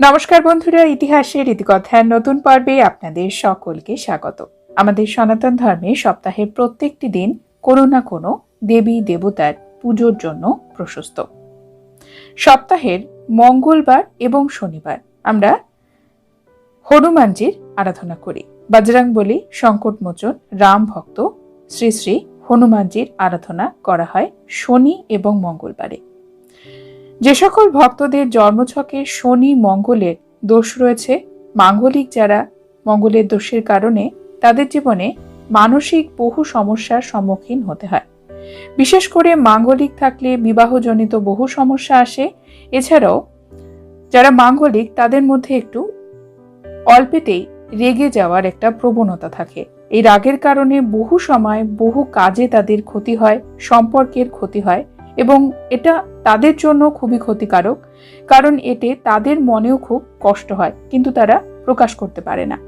নমস্কার বন্ধুরা, ইতিহাসের ইতিকথার নতুন পর্বে আপনাদের সকলকে স্বাগত। আমাদের সনাতন ধর্মে সপ্তাহের প্রত্যেকটি দিন কোনো না কোনো দেবী দেবতার পুজোর জন্য প্রশস্ত। সপ্তাহের মঙ্গলবার এবং শনিবার আমরা হনুমানজির আরাধনা করি। বজরং বলি সংকটমোচন রাম ভক্ত শ্রী শ্রী হনুমানজির আরাধনা করা হয় শনি এবং মঙ্গলবারে। যে সকল ভক্তদের জন্মছকে শনি মঙ্গলের দোষ রয়েছে, মাঙ্গলিক যারা মঙ্গলের দোষের কারণে তাদের জীবনে মানসিক বহু সমস্যার সম্মুখীন হতে হয়। বিশেষ করে মাঙ্গলিক থাকলে বিবাহজনিত বহু সমস্যা আসে। এছাড়াও যারা মাঙ্গলিক, তাদের মধ্যে একটু অল্পেতেই রেগে যাওয়ার একটা প্রবণতা থাকে। এই রাগের কারণে বহু সময় বহু কাজে তাদের ক্ষতি হয়, সম্পর্কের ক্ষতি হয়। এবং এটা তাদের জন্য খুবই ক্ষতিকারক, কারণ এতে তাদের মনেও খুব কষ্ট হয়, কিন্তু তারা প্রকাশ করতে পারে না।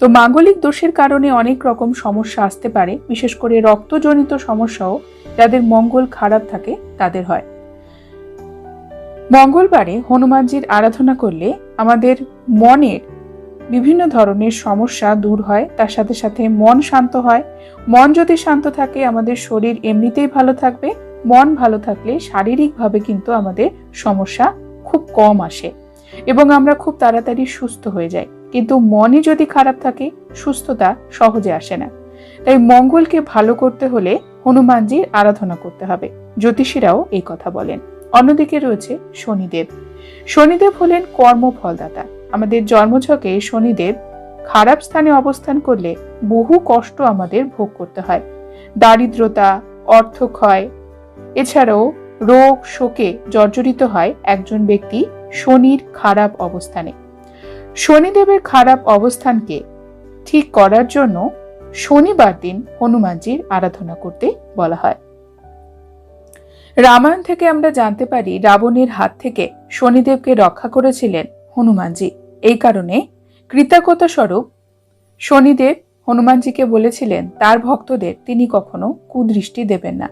তো মাঙ্গলিক দোষের কারণে অনেক রকম সমস্যা আসতে পারে, বিশেষ করে রক্তজনিত সমস্যাও যাদের মঙ্গল খারাপ থাকে তাদের হয়। মঙ্গলবারে হনুমানজির আরাধনা করলে আমাদের মনের বিভিন্ন ধরনের সমস্যা দূর হয়, তার সাথে সাথে মন শান্ত হয়। মন যদি শান্ত থাকে, আমাদের শরীর এমনিতেই ভালো থাকবে মন ভালো থাকলে শারীরিকভাবে কিন্তু আমাদের সমস্যা খুব কম আসে এবং আমরা খুব তাড়াতাড়ি সুস্থ হয়ে যাই। কিন্তু মনই যদি খারাপ থাকে, সুস্থতা সহজে আসে না। তাই মঙ্গলকে ভালো করতে হলে হনুমানজির আরাধনা করতে হবে। জ্যোতিষীরাও এই কথা বলেন। অন্যদিকে রয়েছে শনিদেব। শনিদেব হলেন কর্মফলদাতা। আমাদের জন্মছকে শনিদেব খারাপ স্থানে অবস্থান করলে বহু কষ্ট আমাদের ভোগ করতে হয়। দারিদ্রতা, অর্থক্ষয় এছাড়াও রোগ শোকে জর্জরিত হয় একজন ব্যক্তি শনির খারাপ অবস্থানে। শনিদেবের খারাপ অবস্থানকে ঠিক করার জন্য শনিবার দিন হনুমানজির আরাধনা করতে বলা হয়। রামায়ণ থেকে আমরা জানতে পারি রাবণের হাত থেকে শনিদেবকে রক্ষা করেছিলেন হনুমানজি। এই কারণে কৃতজ্ঞতা স্বরূপ শনিদেব হনুমানজিকে বলেছিলেন, তার ভক্তদের তিনি কখনো কুদৃষ্টি দেবেন না।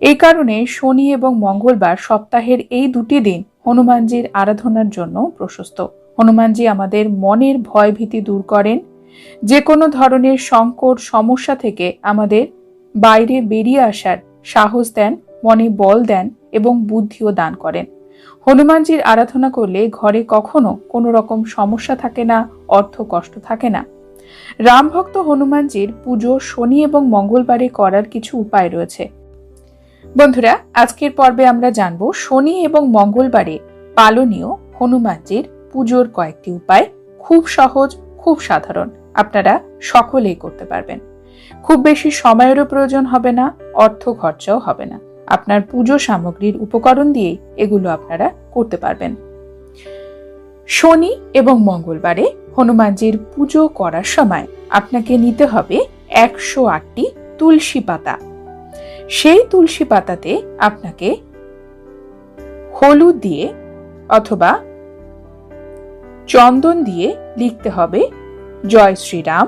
এই কারণে শনি এবং মঙ্গলবার সপ্তাহের এই দুটি দিন হনুমানজির আরাধনার জন্য প্রশস্ত। হনুমানজি আমাদের মনের ভয় ভীতি দূর করেন। যে কোনো ধরনের সংকট, সমস্যা থেকে আমাদের বাইরে বেরিয়ে আসার সাহস দেন, মনে বল দেন এবং বুদ্ধিও দান করেন। হনুমানজির আরাধনা করলে ঘরে কখনো কোনো রকম সমস্যা থাকে না, অর্থ কষ্ট থাকে না। রামভক্ত হনুমানজির পুজো শনি এবং মঙ্গলবারে করার কিছু উপায় রয়েছে। বন্ধুরা, আজকের পর্বে আমরা জানব শনি এবং মঙ্গলবারে পালনীয় হনুমানজির পুজোর কয়েকটি উপায় খুব সহজ, খুব সাধারণ, আপনারা সকলেই করতে পারবেন। খুব বেশি সময়েরও প্রয়োজন হবে না, অর্থ খরচাও হবে না। আপনার পুজো সামগ্রীর উপকরণ দিয়েই এগুলো আপনারা করতে পারবেন। শনি এবং মঙ্গলবারে হনুমানজির পুজো করার সময় আপনাকে নিতে হবে একশো আটটি তুলসী পাতা। সেই তুলসী পাতাতে আপনাকে হলুদ দিয়ে অথবা চন্দন দিয়ে লিখতে হবে, জয় শ্রীরাম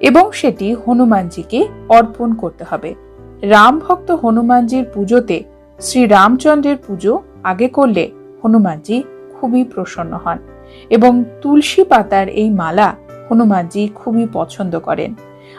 এবং সেটি হনুমানজিকে অর্পণ করতে হবে। রাম ভক্ত হনুমানজির পুজোতে শ্রী রামচন্দ্রের পুজো আগে করলে হনুমানজি খুবই প্রসন্ন হন এবং তুলসী পাতার এই মালা হনুমানজি খুবই পছন্দ করেন।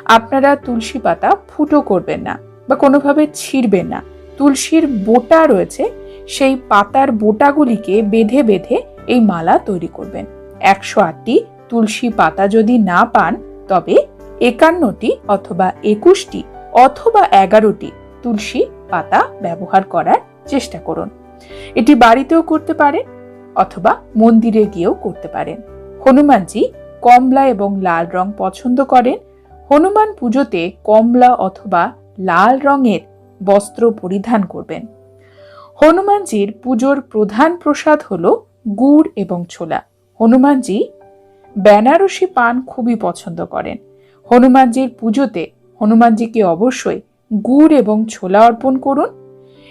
আপনারা তুলসী পাতা ফুটো করবেন না। বা কোনোভাবে ছিঁড়বে না। তুলসীর বোটা রয়েছে, সেই পাতার বোটাগুলিকে বেঁধে বেঁধে এই মালা তৈরি করবেন। একশো আটটি তুলসী পাতা যদি না পান, তবে একান্নটি অথবা একুশটি অথবা এগারোটি তুলসী পাতা ব্যবহার করার চেষ্টা করুন। এটি বাড়িতেও করতে পারেন অথবা মন্দিরে গিয়েও করতে পারেন। হনুমানজি কমলা এবং লাল রং পছন্দ করেন। হনুমান পুজোতে কমলা অথবা লাল রঙের বস্ত্র পরিধান করবেন। হনুমানজির পুজোর প্রধান প্রসাদ হল গুড় এবং ছোলা। হনুমানজি বেনারসি পান খুবই পছন্দ করেন। হনুমানজির পুজোতে হনুমানজিকে অবশ্যই গুড় এবং ছোলা অর্পণ করুন।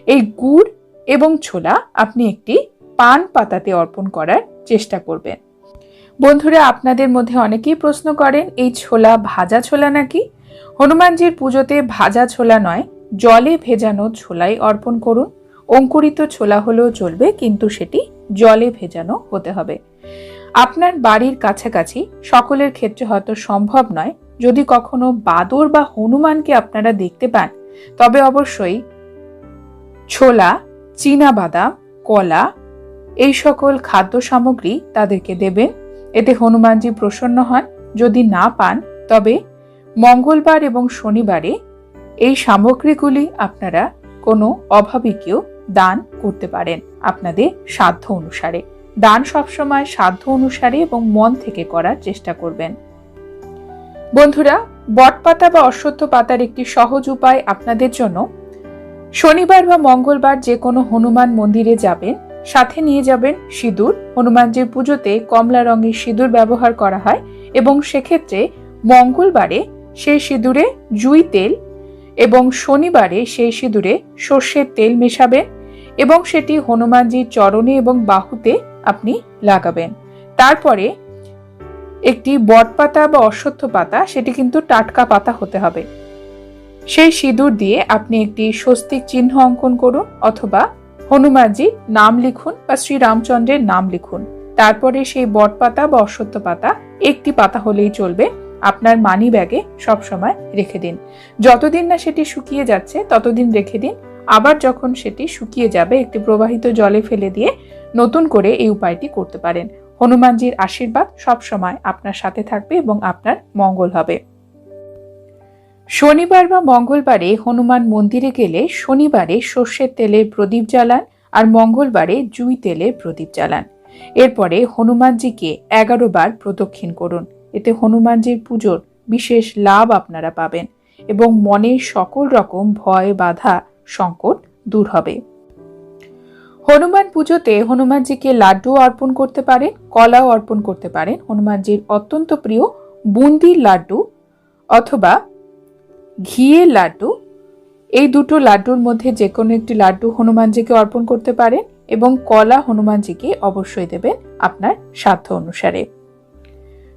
এই গুড় এবং ছোলা আপনি একটি পান পাতাতে অর্পণ করার চেষ্টা করবেন। বন্ধুরা, আপনাদের মধ্যে অনেকেই প্রশ্ন করেন, এই ছোলা ভাজা ছোলা নাকি? হনুমানজির পুজোতে ভাজা ছোলা নয়, জলে ভেজানো ছোলাই অর্পণ করুন। অঙ্কুরিত ছোলা হলেও চলবে, কিন্তু সেটি জলে ভেজানো হতে হবে। আপনার বাড়ির কাছাকাছি সকলের ক্ষেত্রে হয়তো সম্ভব নয়। যদি কখনো বাদর বা হনুমানকে আপনারা দেখতে পান, তবে অবশ্যই ছোলা চীনা বাদাম কলা, এই সকল খাদ্য সামগ্রী তাদেরকে দেবেন। এতে হনুমানজি প্রসন্ন হন। যদি না পান, তবে মঙ্গলবার এবং শনিবারে এই সামগ্রীগুলি আপনারা কোনো অভাবীকেও দান করতে পারেন আপনাদের সাধ্য অনুসারে। দান সবসময় সাধ্য অনুসারে এবং মন থেকে করার চেষ্টা করবেন। বন্ধুরা, বটপাতা বা অশ্বত্থ পাতার একটি সহজ উপায় আপনাদের জন্য। শনিবার বা মঙ্গলবার যে কোনো হনুমান মন্দিরে যাবেন, সাথে নিয়ে যাবেন সিঁদুর। হনুমানজির পুজোতে কমলা রঙের সিঁদুর ব্যবহার করা হয় এবং সেক্ষেত্রে মঙ্গলবারে সেই সিঁদুরে জুই তেল এবং শনিবারে সেই সিঁদুরে সর্ষের তেল মেশাবেন এবং সেটি হনুমানজির চরণে এবং বাহুতে আপনি লাগাবেন। তারপরে একটি বটপাতা বা অশ্বত্থ পাতা, সেটি কিন্তু টাটকা পাতা হতে হবে। সেই সিঁদুর দিয়ে আপনি একটি স্বস্তিক চিহ্ন অঙ্কন করুন অথবা হনুমানজির নাম লিখুন বা শ্রীরামচন্দ্রের নাম লিখুন। তারপরে সেই বটপাতা বা অশ্বত্থ পাতা একটি পাতা হলেই চলবে। আপনার মানি ব্যাগে সবসময় রেখে দিন। যতদিন না সেটি শুকিয়ে যাচ্ছে, ততদিন রেখে দিন। আবার যখন সেটি শুকিয়ে যাবে, একটি প্রবাহিত জলে ফেলে দিয়ে নতুন করে এই উপায়টি করতে পারেন। হনুমানজির আশীর্বাদ সবসময় আপনার সাথে থাকবে এবং আপনার মঙ্গল হবে। শনিবার বা মঙ্গলবারে হনুমান মন্দিরে গেলে শনিবারে সর্ষের তেলের প্রদীপ জ্বালান আর মঙ্গলবারে জুই তেলের প্রদীপ জ্বালান। এরপরে হনুমানজিকে এগারো বার প্রদক্ষিণ করুন। এতে হনুমানজির পুজোর বিশেষ লাভ আপনারা পাবেন এবং মনের সকল রকম ভয়, বাধা, সংকট দূর হবে। হনুমান পুজোতে হনুমানজিকে লাড্ডু অর্পণ করতে পারেন, কলাও অর্পণ করতে পারেন। হনুমানজির অত্যন্ত প্রিয় বুন্দির লাড্ডু অথবা ঘিয়ের লাড্ডু। এই দুটো লাড্ডুর মধ্যে যে কোনো একটি লাড্ডু হনুমানজিকে অর্পণ করতে পারেন এবং কলা হনুমানজিকে অবশ্যই দেবেন আপনার সাধ্য অনুসারে।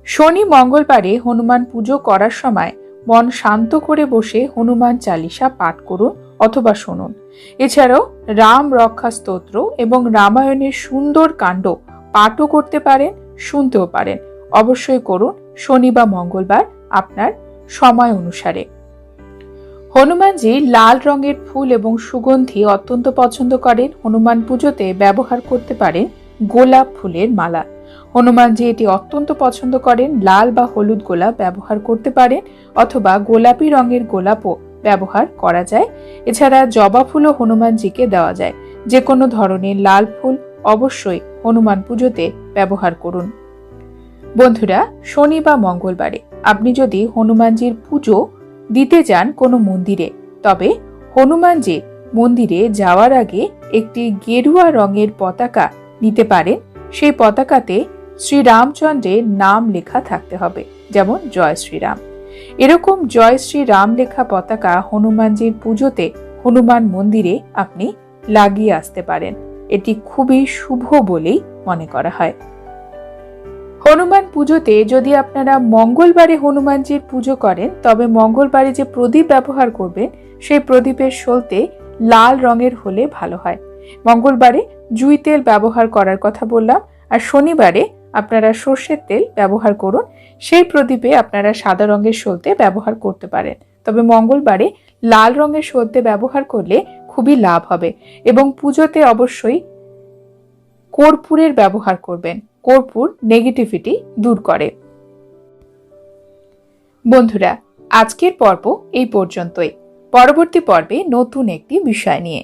শনি মঙ্গলবারে হনুমান পুজো করার সময় মন শান্ত করে বসে হনুমান চালিসা পাঠ করুন অথবা শুনুন। এছাড়াও রাম রক্ষা স্তোত্র এবং রামায়ণের সুন্দর কাণ্ড পাঠও করতে পারেন, শুনতেও পারেন। অবশ্যই করুন শনি বা মঙ্গলবার আপনার সময় অনুসারে। হনুমানজি লাল রঙের ফুল এবং সুগন্ধি অত্যন্ত পছন্দ করেন। হনুমান পুজোতে ব্যবহার করতে পারেন গোলাপ ফুলের মালা। হনুমানজি এটি অত্যন্ত পছন্দ করেন, লাল বা হলুদ গোলাপ ব্যবহার করতে পারেন অথবা গোলাপি রঙের গোলাপও ব্যবহার করা যায়। এছাড়া জবা ফুলও হনুমানজিকে দেওয়া যায়। যে কোনো ধরনের লাল ফুল অবশ্যই হনুমান পুজোতে ব্যবহার করুন। বন্ধুরা, শনি বা মঙ্গলবারে আপনি যদি হনুমানজির পুজো দিতে যান কোনো মন্দিরে, তবে হনুমানজির মন্দিরে যাওয়ার আগে একটি গেরুয়া রঙের পতাকা নিতে পারেন। সেই পতাকাতে শ্রীরামচন্দ্রের নাম লেখা থাকতে হবে, যেমন জয় শ্রীরাম। এরকম জয় শ্রীরাম লেখা পতাকা হনুমানজির পুজোতে হনুমান মন্দিরে আপনি লাগিয়ে আসতে পারেন। এটি খুবই শুভ বলেই মনে করা হয়। হনুমান পুজোতে যদি আপনারা মঙ্গলবারে হনুমানজির পুজো করেন, তবে মঙ্গলবারে যে প্রদীপ ব্যবহার করবেন, সেই প্রদীপের সলতে লাল রঙের হলে ভালো হয়। মঙ্গলবারে জুই তেল ব্যবহার করার কথা বললাম, আর শনিবারে আপনারা সর্ষের তেল ব্যবহার করুন। সেই প্রদীপে আপনারা সাদা রঙের সলতে ব্যবহার করতে পারেন। তবে মঙ্গলবারে লাল রঙের সলতে ব্যবহার করলে খুবই লাভ হবে এবং পুজোতে অবশ্যই কর্পূরের ব্যবহার করবেন। কর্পূর নেগেটিভিটি দূর করে। বন্ধুরা, আজকের পর্ব এই পর্যন্তই। পরবর্তী পর্বে নতুন একটি বিষয় নিয়ে।